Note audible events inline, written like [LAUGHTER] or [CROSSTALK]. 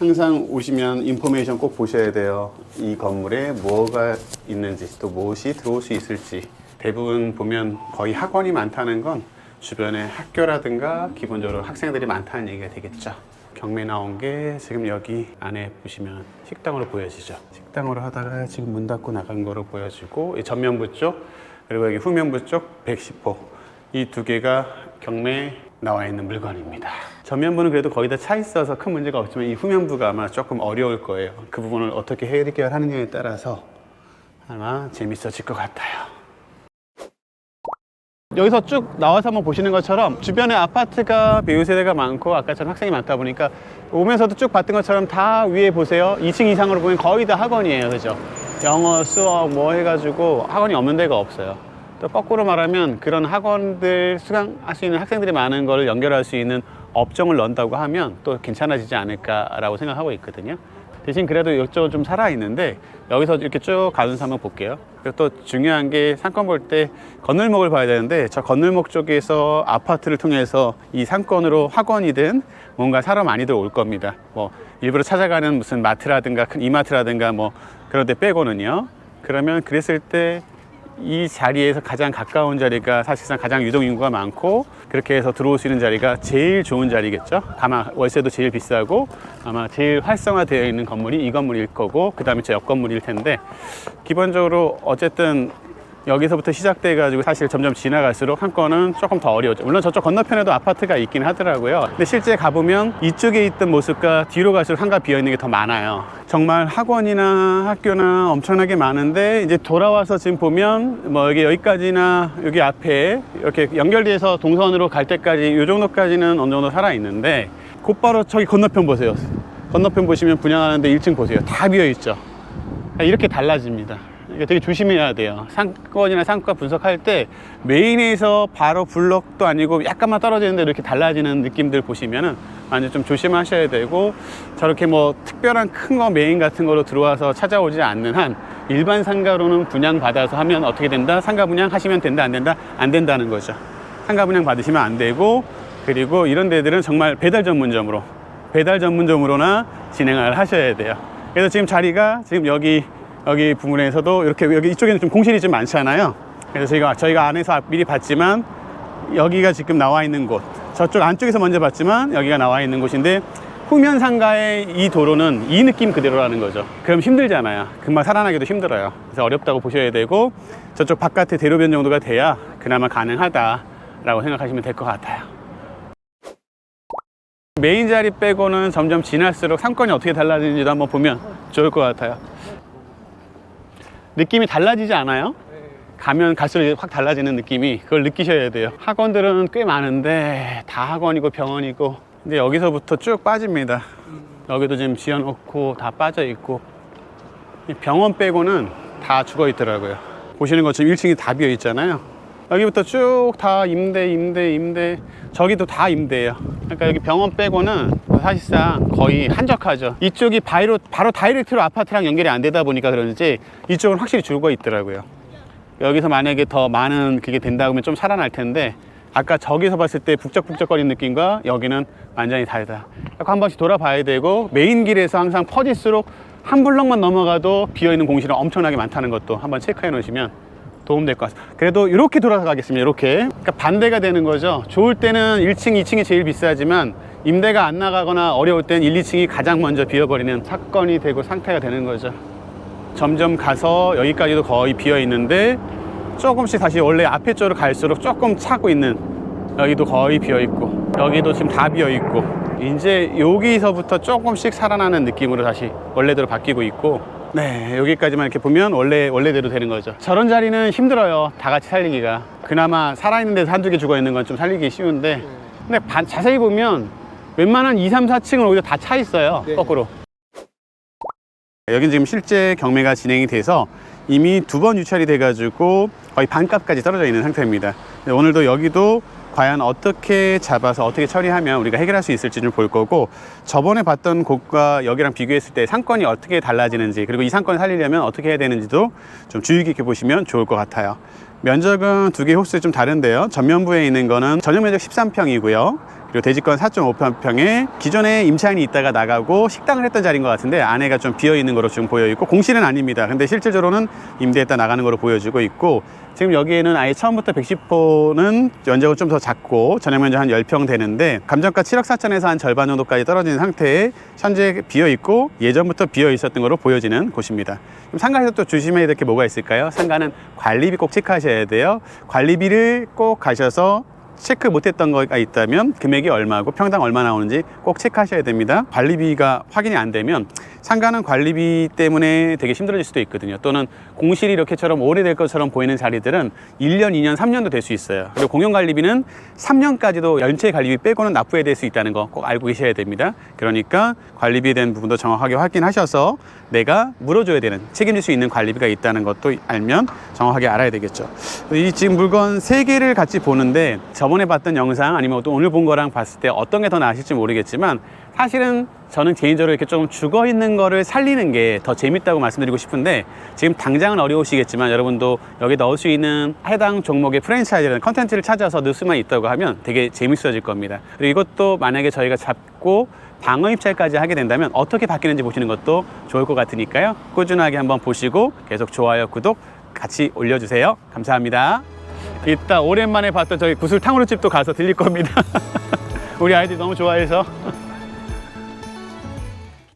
항상 오시면 인포메이션 꼭 보셔야 돼요. 이 건물에 뭐가 있는지 또 무엇이 들어올 수 있을지 대부분 보면 거의 학원이 많다는 건 주변에 학교라든가 기본적으로 학생들이 많다는 얘기가 되겠죠. 경매 나온 게 지금 여기 안에 보시면 식당으로 보여지죠. 식당으로 하다가 지금 문 닫고 나간 거로 보여지고 이 전면부 쪽 그리고 여기 후면부 쪽 110호 이 두 개가 경매에 나와 있는 물건입니다. 전면부는 그래도 거의 다 차 있어서 큰 문제가 없지만 이 후면부가 아마 조금 어려울 거예요. 그 부분을 어떻게 해결하느냐에 따라서 아마 재밌어질 것 같아요. 여기서 쭉 나와서 한번 보시는 것처럼 주변에 아파트가 배우 세대가 많고 아까처럼 학생이 많다 보니까 오면서도 쭉 봤던 것처럼 다 위에 보세요. 2층 이상으로 보면 거의 다 학원이에요. 그죠? 영어, 수학 뭐 해가지고 학원이 없는 데가 없어요. 또 거꾸로 말하면 그런 학원들 수강할 수 있는 학생들이 많은 걸 연결할 수 있는 업종을 넣는다고 하면 또 괜찮아지지 않을까라고 생각하고 있거든요. 대신 그래도 이쪽은 좀 살아있는데 여기서 이렇게 쭉 가면서 한번 볼게요. 그리고 또 중요한 게 상권 볼 때 건널목을 봐야 되는데 저 건널목 쪽에서 아파트를 통해서 이 상권으로 학원이든 뭔가 사러 많이들 올 겁니다. 뭐 일부러 찾아가는 무슨 마트라든가 큰 이마트라든가 뭐 그런 데 빼고는요. 그러면 그랬을 때 이 자리에서 가장 가까운 자리가 사실상 가장 유동 인구가 많고 그렇게 해서 들어올 수 있는 자리가 제일 좋은 자리겠죠. 아마 월세도 제일 비싸고 아마 제일 활성화되어 있는 건물이 이 건물일 거고 그 다음에 저 옆 건물일 텐데 기본적으로 어쨌든 여기서부터 시작돼 가지고 사실 점점 지나갈수록 한 건은 조금 더 어려워져. 물론 저쪽 건너편에도 아파트가 있긴 하더라고요. 근데 실제 가보면 이쪽에 있던 모습과 뒤로 갈수록 한가 비어 있는 게 더 많아요. 정말 학원이나 학교나 엄청나게 많은데 이제 돌아와서 지금 보면 뭐 여기 여기까지나 여기 앞에 이렇게 연결돼서 동선으로 갈 때까지 이 정도까지는 어느 정도 살아 있는데 곧바로 저기 건너편 보세요. 건너편 보시면 분양하는데 1층 보세요. 다 비어 있죠. 이렇게 달라집니다. 이거 되게 조심해야 돼요. 상권이나 상가 분석할 때 메인에서 바로 블럭도 아니고 약간만 떨어지는데 이렇게 달라지는 느낌들 보시면은 완전 좀 조심하셔야 되고 저렇게 뭐 특별한 큰 거 메인 같은 거로 들어와서 찾아오지 않는 한 일반 상가로는 분양 받아서 하면 어떻게 된다? 상가 분양 하시면 된다 안 된다? 안 된다는 거죠. 상가 분양 받으시면 안 되고 그리고 이런 데들은 정말 배달 전문점으로 배달 전문점으로나 진행을 하셔야 돼요. 그래서 지금 자리가 지금 여기 여기 부분에서도 이렇게 여기 이쪽에는 좀 공실이 좀 많잖아요. 그래서 저희가 저희가 안에서 미리 봤지만 여기가 지금 나와 있는 곳 저쪽 안쪽에서 먼저 봤지만 여기가 나와 있는 곳인데 후면 상가의 이 도로는 이 느낌 그대로라는 거죠. 그럼 힘들잖아요. 금방 살아나기도 힘들어요. 그래서 어렵다고 보셔야 되고 저쪽 바깥에 대로 변 정도가 돼야 그나마 가능하다라고 생각하시면 될 것 같아요. 메인 자리 빼고는 점점 지날수록 상권이 어떻게 달라지는지도 한번 보면 좋을 것 같아요. 느낌이 달라지지 않아요? 가면 갈수록 확 달라지는 느낌이 그걸 느끼셔야 돼요. 학원들은 꽤 많은데 다 학원이고 병원이고 근데 여기서부터 쭉 빠집니다. 여기도 지금 지어놓고 다 빠져 있고 이 병원 빼고는 다 죽어 있더라고요. 보시는 것처럼 1층이 다 비어 있잖아요. 여기부터 쭉 다 임대, 임대, 임대. 저기도 다 임대예요. 그러니까 여기 병원 빼고는 사실상 거의 한적하죠. 이쪽이 바로, 바로 다이렉트로 아파트랑 연결이 안 되다 보니까 그런지 이쪽은 확실히 줄고 있더라고요. 여기서 만약에 더 많은 그게 된다 그러면 좀 살아날 텐데 아까 저기서 봤을 때 북적북적거리는 느낌과 여기는 완전히 다르다. 한 번씩 돌아봐야 되고 메인 길에서 항상 퍼질수록 한 블럭만 넘어가도 비어있는 공실은 엄청나게 많다는 것도 한번 체크해 놓으시면 도움될 것 같습니다. 그래도 이렇게 돌아서 가겠습니다. 이렇게. 그러니까 반대가 되는 거죠. 좋을 때는 1층, 2층이 제일 비싸지만 임대가 안 나가거나 어려울 땐 1, 2층이 가장 먼저 비어버리는 사건이 되고 상태가 되는 거죠. 점점 가서 여기까지도 거의 비어 있는데 조금씩 다시 원래 앞에 쪽으로 갈수록 조금 차고 있는 여기도 거의 비어 있고 여기도 지금 다 비어 있고 이제 여기서부터 조금씩 살아나는 느낌으로 다시 원래대로 바뀌고 있고 네 여기까지만 이렇게 보면 원래 원래대로 되는 거죠. 저런 자리는 힘들어요 다 같이 살리기가. 그나마 살아있는 데서 한두 개 죽어 있는 건 좀 살리기 쉬운데 근데 반- 자세히 보면 웬만한 2, 3, 4층은 오히려 다 차 있어요 거꾸로 여긴 지금 실제 경매가 진행이 돼서 이미 두 번 유찰이 돼가지고 거의 반값까지 떨어져 있는 상태입니다. 오늘도 여기도 과연 어떻게 잡아서 어떻게 처리하면 우리가 해결할 수 있을지를 볼 거고 저번에 봤던 곳과 여기랑 비교했을 때 상권이 어떻게 달라지는지 그리고 이 상권을 살리려면 어떻게 해야 되는지도 좀 주의 깊게 보시면 좋을 것 같아요. 면적은 두개 호수 좀 다른데요. 전면부에 있는 거는 전용 면적 13평이고요. 그리고 대지권 4.5평에 기존에 임차인이 있다가 나가고 식당을 했던 자리인 것 같은데 안에가 좀 비어 있는 거로 지금 보여 있고 공실은 아닙니다. 근데 실질적으로는 임대했다 나가는 거로 보여지고 있고 지금 여기에는 아예 처음부터 110호는 면적은 좀 더 작고 전용 면적 한 10평 되는데 감정가 7억 4천에서 한 절반 정도까지 떨어진 상태에 현재 비어 있고 예전부터 비어 있었던 거로 보여지는 곳입니다. 그럼 상가에서 또 조심해야 될 게 뭐가 있을까요? 상가는 관리비 꼭 체크하셔야 돼요. 관리비를 꼭 가셔서 체크 못했던 거가 있다면 금액이 얼마고 평당 얼마 나오는지 꼭 체크하셔야 됩니다. 관리비가 확인이 안 되면 상가는 관리비 때문에 되게 힘들어질 수도 있거든요. 또는 공실이 이렇게처럼 오래될 것처럼 보이는 자리들은 1년, 2년, 3년도 될 수 있어요. 그리고 공용 관리비는 3년까지도 연체 관리비 빼고는 납부해야 될수 있다는 거 꼭 알고 계셔야 됩니다. 그러니까 관리비에 대한 부분도 정확하게 확인하셔서 내가 물어줘야 되는 책임질 수 있는 관리비가 있다는 것도 알면 정확하게 알아야 되겠죠. 이 지금 물건 세 개를 같이 보는데 저번에 봤던 영상 아니면 또 오늘 본 거랑 봤을 때 어떤 게 더 나으실지 모르겠지만 사실은 저는 개인적으로 이렇게 좀 죽어 있는 거를 살리는 게 더 재밌다고 말씀드리고 싶은데 지금 당장은 어려우시겠지만 여러분도 여기 넣을 수 있는 해당 종목의 프랜차이즈라는 컨텐츠를 찾아서 넣을 수만 있다고 하면 되게 재밌어질 겁니다. 그리고 이것도 만약에 저희가 잡고 방어 입찰까지 하게 된다면 어떻게 바뀌는지 보시는 것도 좋을 것 같으니까요. 꾸준하게 한번 보시고 계속 좋아요, 구독 같이 올려주세요. 감사합니다. 이따 오랜만에 봤던 저희 구슬 탕후루 집도 가서 들릴 겁니다. [LAUGHS] 우리 아이들이 너무 좋아해서.